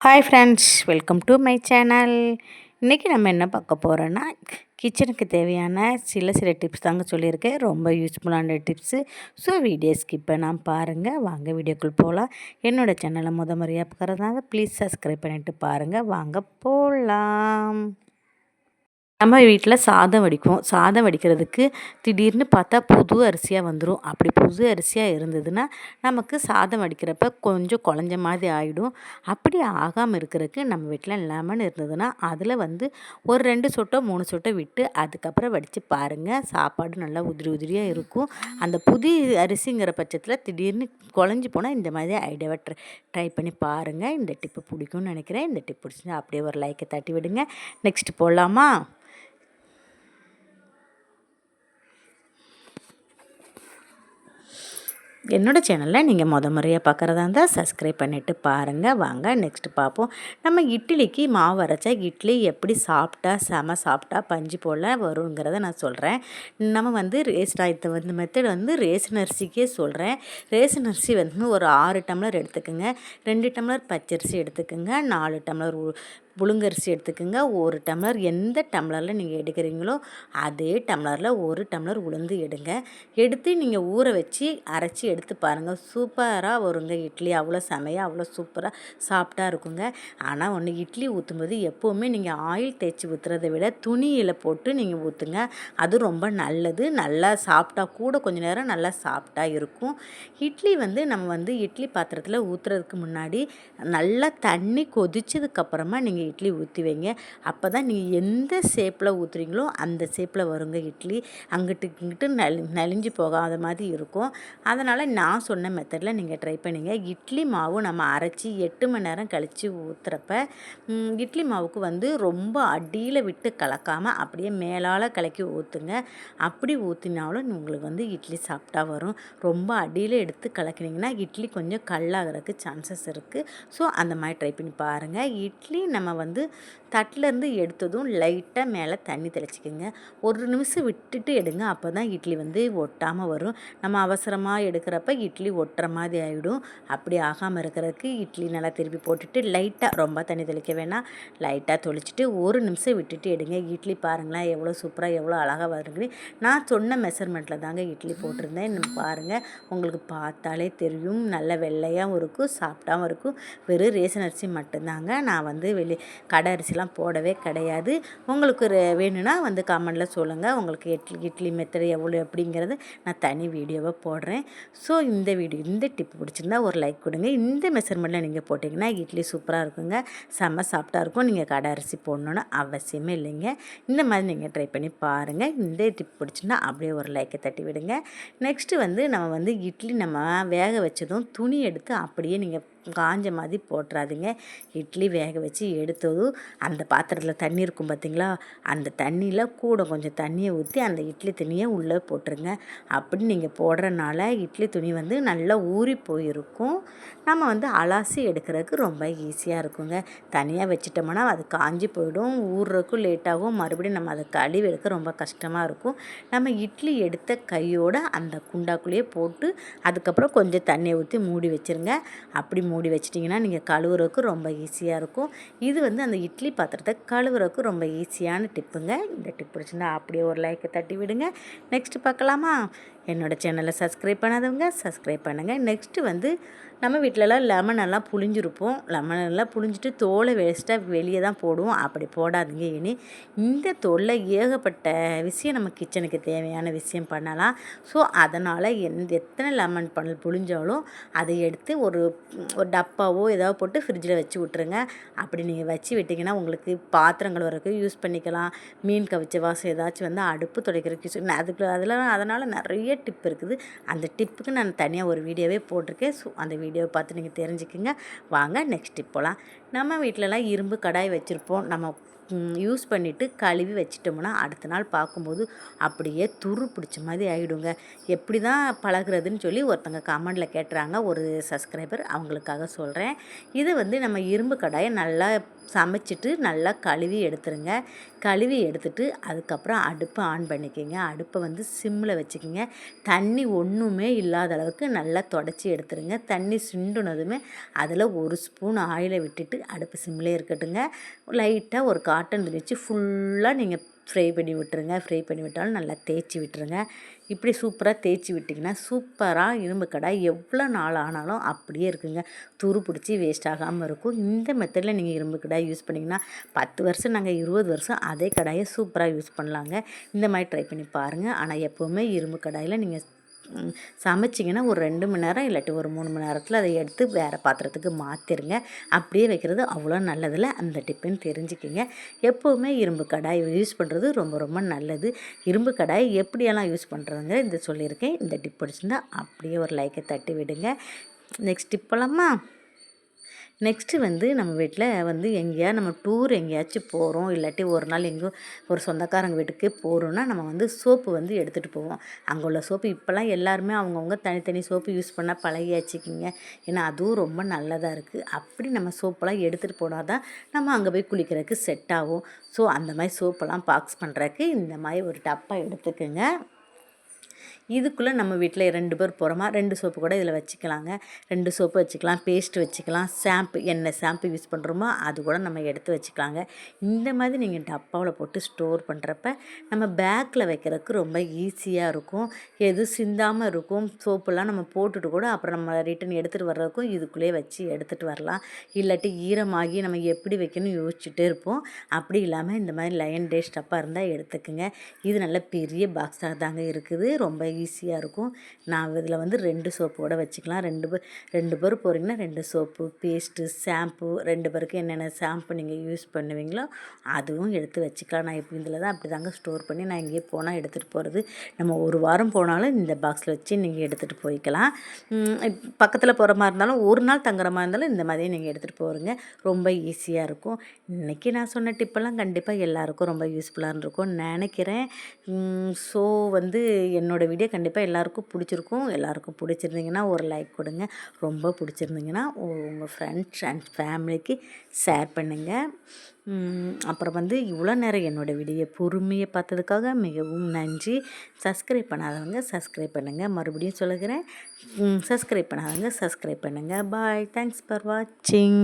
Hi friends welcome to my channel இன்றைக்கி நம்ம என்ன பார்க்க போகிறோன்னா கிச்சனுக்கு தேவையான சில சில டிப்ஸ் தாங்க சொல்லியிருக்கேன். ரொம்ப யூஸ்ஃபுல்லான டிப்ஸு ஸோ வீடியோ ஸ்கிப் நான் பாருங்கள் வாங்க வீடியோக்குள் போகலாம் என்னோடய சேனலை முத முறையாக பார்க்குறதுனால ப்ளீஸ் சப்ஸ்கிரைப் பண்ணிவிட்டு பாருங்கள் வாங்க போகலாம் நம்ம வீட்டில் சாதம் வடிக்கும். சாதம் வடிக்கிறதுக்கு திடீர்னு பார்த்தா புது அரிசியாக வந்துடும் அப்படி புது அரிசியாக இருந்ததுன்னா நமக்கு சாதம் வடிக்கிறப்ப கொஞ்சம் குழஞ்ச மாதிரி ஆகிடும் அப்படி ஆகாமல் இருக்கிறதுக்கு நம்ம வீட்டில் லெமன் இருந்ததுன்னா அதில் வந்து ஒரு ரெண்டு சொட்டோ மூணு சொட்டோ விட்டு அதுக்கப்புறம் வடித்து பாருங்கள் சாப்பாடு நல்லா உதிரி உதிரியாக இருக்கும். அந்த புது அரிசிங்கிற பட்சத்தில் திடீர்னு குழஞ்சி போனால் இந்த மாதிரி ஐடியாவை ட்ரை ட்ரை பண்ணி பாருங்கள் இந்த டிப்பு பிடிக்கும்னு நினைக்கிறேன். இந்த டிப் பிடிச்சிருந்தா அப்படியே ஒரு லைக்கை தட்டி விடுங்க. நெக்ஸ்ட் போடலாமா? என்னோடய சேனலில் நீங்கள் முத முறையாக பார்க்குறதா இருந்தால் சப்ஸ்கிரைப் பண்ணிவிட்டு பாருங்கள் வாங்க நெக்ஸ்ட்டு பார்ப்போம் நம்ம இட்லிக்கு மாவு அரைச்சா இட்லி எப்படி சாப்பிட்டா செம சாப்பிட்டா பஞ்சு போல் வருங்கிறத நான் சொல்கிறேன் நம்ம வந்து ரேஸ்ட் இந்த வந்து மெத்தட் வந்து ரேசன் அரிசிக்கே சொல்கிறேன் ரேசன் அரிசி வந்து ஒரு ஆறு டம்ளர் எடுத்துக்கோங்க. ரெண்டு டம்ளர் பச்சரிசி எடுத்துக்கோங்க. நாலு டம்ளர் புழுங்கரிசி எடுத்துக்கோங்க. ஒரு டம்ளர் எந்த டம்ளரில் நீங்கள் எடுக்கிறீங்களோ அதே டம்ளரில் ஒரு டம்ளர் உளுந்து எடுங்க. எடுத்து நீங்கள் ஊற வச்சு அரைச்சி எடுத்து பாருங்கள் சூப்பராக வருங்க இட்லி. அவ்வளோ செமையாக அவ்வளோ சூப்பராக சாஃப்டாக இருக்குங்க. ஆனால் ஒன்று இட்லி ஊற்றும்போது எப்போவுமே நீங்கள் ஆயில் தேய்ச்சி ஊற்றுறதை விட துணியில் போட்டு நீங்கள் ஊற்றுங்க அது ரொம்ப நல்லது. நல்லா சாப்பிட்டா கூட கொஞ்சம் நேரம் நல்லா சாப்பிட்டா இருக்கும். இட்லி வந்து நம்ம வந்து இட்லி பாத்திரத்தில் ஊற்றுறதுக்கு முன்னாடி நல்லா தண்ணி கொதிச்சதுக்கப்புறமா நீங்கள் இட்லி ஊற்றி வைங்க. அப்போ தான் நீங்கள் எந்த ஷேப்பில் ஊற்றுறீங்களோ அந்த ஷேப்பில் வருங்க இட்லி. அங்கிட்டு இங்கிட்டு நலி நலிஞ்சு போகாத மாதிரி இருக்கும். அதனால் நான் சொன்ன மெத்தடில் நீங்கள் ட்ரை பண்ணுங்க. இட்லி மாவு நம்ம அரைச்சி எட்டு மணி நேரம் கழித்து ஊற்றுறப்ப இட்லி மாவுக்கு வந்து ரொம்ப அடியில் விட்டு கலக்காமல் அப்படியே மேலால் கலக்கி ஊற்றுங்க அப்படி ஊற்றினாலும் உங்களுக்கு வந்து இட்லி சாப்பிட்டா வரும். ரொம்ப அடியில் எடுத்து கலக்கினீங்கன்னா இட்லி கொஞ்சம் கல்லாகிறதுக்கு சான்சஸ் இருக்குது ஸோ அந்த மாதிரி ட்ரை பண்ணி பாருங்கள் இட்லி நம்ம வந்து தட்டிலேருந்து எடுத்ததும் லைட்டாக மேலே தண்ணி தெளிச்சிக்கோங்க. ஒரு நிமிஷம் விட்டுட்டு எடுங்க. அப்போ தான் இட்லி வந்து ஒட்டாமல் வரும். நம்ம அவசரமாக எடுக்கிறப்ப இட்லி ஒட்டுற மாதிரி ஆகிடும் அப்படி ஆகாமல் இருக்கிறதுக்கு இட்லி நல்லா திருப்பி போட்டுட்டு லைட்டாக ரொம்ப தண்ணி தெளிக்க வேணாம். லைட்டாக தொளிச்சிட்டு ஒரு நிமிஷம் விட்டுட்டு எடுங்க. இட்லி பாருங்களேன் எவ்வளோ சூப்பராக எவ்வளோ அழகாக வருங்கன்னு நான் சொன்ன மெஷர்மெண்ட்டில் தாங்க இட்லி போட்டிருந்தேன். பாருங்கள் உங்களுக்கு பார்த்தாலே தெரியும். நல்ல வெள்ளையாகவும் இருக்கும் சாப்பிட்டாவும் இருக்கும். வெறும் ரேசன் அரிசி மட்டும்தாங்க. நான் வந்து வெளி கடை அரிசிலாம் போடவே கிடையாது. உங்களுக்கு வேணும்னா வந்து கமெண்டில் சொல்லுங்கள் உங்களுக்கு இட்லி இட்லி மெத்தட் எவ்வளோ அப்படிங்கிறது நான் தனி வீடியோவை போடுறேன். ஸோ இந்த வீடியோ இந்த டிப் பிடிச்சிருந்தா ஒரு லைக் கொடுங்க. இந்த மெஷர்மெண்ட்டில் நீங்கள் போட்டிங்கன்னா இட்லி சூப்பராக இருக்குங்க. செம்ம சாஃப்டாக இருக்கும். நீங்கள் கடை அரிசி போடணுன்னு அவசியமே இல்லைங்க. இந்த மாதிரி நீங்கள் ட்ரை பண்ணி பாருங்கள் இந்த டிப் பிடிச்சிருந்தா அப்படியே ஒரு லைக்கை தட்டி விடுங்க. நெக்ஸ்ட்டு வந்து நம்ம வந்து இட்லி நம்ம வேக வச்சதும் துணி எடுத்து அப்படியே நீங்கள் காஞ்ச மாதிரி போட்டுறாதுங்க. இட்லி வேக வச்சு எடுத்ததும் அந்த பாத்திரத்தில் தண்ணி இருக்கும் பார்த்திங்களா அந்த தண்ணியில் கூட கொஞ்சம் தண்ணியை ஊற்றி அந்த இட்லி துணியை உள்ளே போட்டுருங்க. அப்படி நீங்கள் போடுறனால இட்லி துணி வந்து நல்லா ஊறி போயிருக்கும். நம்ம வந்து அலாசி எடுக்கிறதுக்கு ரொம்ப ஈஸியாக இருக்குங்க. தனியாக வச்சுட்டோம்னா அது காஞ்சி போயிடும். ஊறுறதுக்கும் லேட்டாகும் மறுபடியும் நம்ம அதை கழுவி எடுக்க ரொம்ப கஷ்டமாக இருக்கும். நம்ம இட்லி எடுத்த கையோடு அந்த குண்டாக்குள்ளேயே போட்டு அதுக்கப்புறம் கொஞ்சம் தண்ணியை ஊற்றி மூடி வச்சுருங்க. அப்படி மூடி வச்சிட்டிங்கன்னா நீங்கள் கழுவுறதுக்கு ரொம்ப ஈஸியாக இருக்கும். இது வந்து அந்த இட்லி பாத்திரத்தை கழுவுறதுக்கு ரொம்ப ஈஸியான டிப்புங்க. இந்த டிப் பிடிச்சிருந்தா அப்படியே ஒரு லைக்கை தட்டி விடுங்க. நெக்ஸ்ட்டு பார்க்கலாமா என்னோடய சேனலை சப்ஸ்கிரைப் பண்ணாதவங்க சப்ஸ்கிரைப் பண்ணுங்கள் நெக்ஸ்ட்டு வந்து நம்ம வீட்டிலலாம் லெமன் எல்லாம் புளிஞ்சிருப்போம் லெமன் எல்லாம் புளிஞ்சிட்டு தோலை வேஸ்ட்டாக வெளியே தான் போடுவோம். அப்படி போடாதீங்க இனி. இந்த தோலில் ஏகப்பட்ட விஷயம் நம்ம கிச்சனுக்கு தேவையான விஷயம் பண்ணலாம். ஸோ அதனால் எந்த எத்தனை லெமன் பண்ணல் புளிஞ்சாலும் அதை எடுத்து ஒரு ஒரு டப்பாவோ ஏதாவது போட்டு ஃப்ரிட்ஜில் வச்சு விட்ருங்க அப்படி நீங்கள் வச்சு விட்டிங்கன்னா உங்களுக்கு பாத்திரங்கள் வரைக்கும் யூஸ் பண்ணிக்கலாம். மீன் கவிச்ச வாசம் ஏதாச்சும் வந்து அடுப்பு துடைக்கிறதுக்கு அதுக்கு அதெல்லாம் அதனால் நிறைய டிப் இருக்குது. அந்த டிப்புக்கு நான் தனியாக ஒரு வீடியோவே போட்டிருக்கேன். ஸோ அந்த வீடியோவை பார்த்து நீங்கள் தெரிஞ்சுக்கோங்க. வாங்க நெக்ஸ்ட் போகலாம் நம்ம வீட்டிலலாம் இரும்பு கடாய் வச்சுருப்போம். நம்ம யூஸ் பண்ணிவிட்டு கழுவி வச்சிட்டோம்னா அடுத்த நாள் பார்க்கும்போது அப்படியே துரு பிடிச்ச மாதிரி ஆகிடுங்க எப்படி தான் பழகிறதுன்னு சொல்லி ஒருத்தங்க கமெண்டில் கேட்டுறாங்க ஒரு சப்ஸ்கிரைபர் அவங்களுக்காக சொல்கிறேன் இது வந்து நம்ம இரும்பு கடாயை நல்லா சமைச்சிட்டு நல்லா கழுவி எடுத்துருங்க. கழுவி எடுத்துட்டு அதுக்கப்புறம் அடுப்பை ஆன் பண்ணிக்கோங்க. அடுப்பை வந்து சிம்மில் வச்சுக்கிங்க. தண்ணி ஒன்றுமே இல்லாத அளவுக்கு நல்லா தொடச்சி எடுத்துருங்க. தண்ணி சுண்டுனதுமே அதில் ஒரு ஸ்பூன் ஆயிலை விட்டுட்டு அடுப்பு சிம்மிலே இருக்கட்டுங்க. லைட்டாக ஒரு காட்டன் துணி வச்சு ஃபுல்லாக நீங்கள் ஃப்ரை பண்ணி விட்டுருங்க. ஃப்ரை பண்ணி விட்டாலும் நல்லா தேய்ச்சி விட்டுருங்க. இப்படி சூப்பராக தேய்ச்சி விட்டிங்கன்னா சூப்பராக இரும்பு கடாய் எவ்வளோ நாள் ஆனாலும் அப்படியே இருக்குங்க. துரு பிடிச்சி வேஸ்ட் ஆகாமல் இருக்கும். இந்த மெத்தடில் நீங்கள் இரும்பு கடாய் யூஸ் பண்ணிங்கன்னா பத்து வருஷம் நாங்கள் இருபது வருஷம் அதே கடாயை சூப்பராக யூஸ் பண்ணலாங்க. இந்த மாதிரி ட்ரை பண்ணி பாருங்கள் ஆனால் எப்போவுமே இரும்பு கடாயில் நீங்கள் சமைச்சிங்கன்னா ஒரு ரெண்டு மணி நேரம் இல்லாட்டி ஒரு மூணு மணி நேரத்தில் அதை எடுத்து வேறு பாத்திரத்துக்கு மாற்றிருங்க அப்படியே வைக்கிறது அவ்வளோ நல்லதில்ல. அந்த டிப்புன்னு தெரிஞ்சுக்கிங்க. எப்போவுமே இரும்பு கடாய் யூஸ் பண்ணுறது ரொம்ப ரொம்ப நல்லது. இரும்பு கடாய் எப்படியெல்லாம் யூஸ் பண்ணுறதுங்க இந்த சொல்லியிருக்கேன். இந்த டிப் பிடிச்சிருந்தா அப்படியே ஒரு லைக்கை தட்டி விடுங்க. நெக்ஸ்ட் டிப்பலாமா நெக்ஸ்ட்டு வந்து நம்ம வீட்டில் வந்து எங்கேயா நம்ம டூர் எங்கேயாச்சும் போகிறோம் இல்லாட்டி ஒரு நாள் எங்கேயோ ஒரு சொந்தக்காரங்க வீட்டுக்கு போகிறோன்னா நம்ம வந்து சோப்பு வந்து எடுத்துகிட்டு போவோம். அங்கே உள்ள சோப்பு இப்போல்லாம் எல்லாருமே அவங்கவுங்க தனித்தனி சோப்பு யூஸ் பண்ணால் பழகியாச்சுக்கிங்க. ஏன்னா அதுவும் ரொம்ப நல்லதாக இருக்குது அப்படி நம்ம சோப்பெல்லாம் எடுத்துகிட்டு போனால் தான் நம்ம அங்கே போய் குளிக்கிறதுக்கு செட் ஆகும். ஸோ அந்த மாதிரி சோப்பெல்லாம் பாக்ஸ் பண்ணுறதுக்கு இந்த மாதிரி ஒரு டப்பா எடுத்துக்கோங்க. இதுக்குள்ளே நம்ம வீட்டில் ரெண்டு பேர் போகிறோமா ரெண்டு சோப்பு கூட இதில் வச்சுக்கலாங்க. ரெண்டு சோப்பு வச்சுக்கலாம் பேஸ்ட் வச்சுக்கலாம் ஷாம்பு என்ன ஷாம்பு யூஸ் பண்ணுறோமோ அது கூட நம்ம எடுத்து வச்சுக்கலாங்க. இந்த மாதிரி நீங்கள் டப்பாவில் போட்டு ஸ்டோர் பண்ணுறப்ப நம்ம பேக்கில் வைக்கிறதுக்கு ரொம்ப ஈஸியாக இருக்கும். எது சிந்தாமல் இருக்கும் சோப்புலாம் நம்ம போட்டுட்டு கூட அப்புறம் நம்ம ரிட்டன் எடுத்துகிட்டு வர்றதுக்கும் இதுக்குள்ளேயே வச்சு எடுத்துகிட்டு வரலாம். இல்லாட்டி ஈரமாகி நம்ம எப்படி வைக்கணும் யோசிச்சுட்டே இருப்போம். அப்படி இல்லாமல் இந்த மாதிரி லயன் டேஸ்ட் டப்பாக இருந்தால் எடுத்துக்கோங்க. இது நல்ல பெரிய பாக்ஸாக தாங்க இருக்குது. ரொம்ப ஈஸியாக இருக்கும். நான் இதில் வந்து ரெண்டு சோப்போட வச்சுக்கலாம். ரெண்டு பேர் ரெண்டு பேர் போகிறீங்கன்னா ரெண்டு சோப்பு பேஸ்ட்டு ஷாம்பு ரெண்டு பேருக்கு என்னென்ன ஷாம்பு நீங்கள் யூஸ் பண்ணுவீங்களோ அதுவும் எடுத்து வச்சுக்கலாம். நான் இப்போ இதில் தான் அப்படி தாங்க ஸ்டோர் பண்ணி நான் இங்கேயே போனால் எடுத்துகிட்டு போகிறது நம்ம ஒரு வாரம் போனாலும் இந்த பாக்ஸில் வச்சு நீங்கள் எடுத்துகிட்டு போய்க்கலாம். பக்கத்தில் போகிற மாதிரி இருந்தாலும் ஒரு நாள் தங்குற மாதிரி இருந்தாலும் இந்த மாதிரியே நீங்கள் எடுத்துகிட்டு போகிறீங்க ரொம்ப ஈஸியாக இருக்கும். இன்றைக்கி நான் சொன்ன டிப்பெல்லாம் கண்டிப்பாக எல்லாருக்கும் ரொம்ப யூஸ்ஃபுல்லாக இருக்கும் நினைக்கிறேன் ஸோ வந்து என்னோடய வீடியோ கண்டிப்பாக எல்லாருக்கும் பிடிச்சிருக்கும். எல்லாருக்கும் பிடிச்சிருந்தீங்கன்னா ஒரு லைக் கொடுங்க. ரொம்ப பிடிச்சிருந்தீங்கன்னா உங்கள் ஃப்ரெண்ட்ஸ் அண்ட் ஃபேமிலிக்கு ஷேர் பண்ணுங்கள் அப்புறம் வந்து இவ்வளோ நேரம் என்னோடய வீடியோ பொறுமையை பார்த்ததுக்காக மிகவும் நன்றி. சப்ஸ்கிரைப் பண்ணாதவங்க சப்ஸ்கிரைப் பண்ணுங்கள் மறுபடியும் சொல்லுகிறேன். சப்ஸ்கிரைப் பண்ணாதவங்க சப்ஸ்கிரைப் பண்ணுங்கள் பாய் தேங்க்ஸ் ஃபார் வாட்சிங்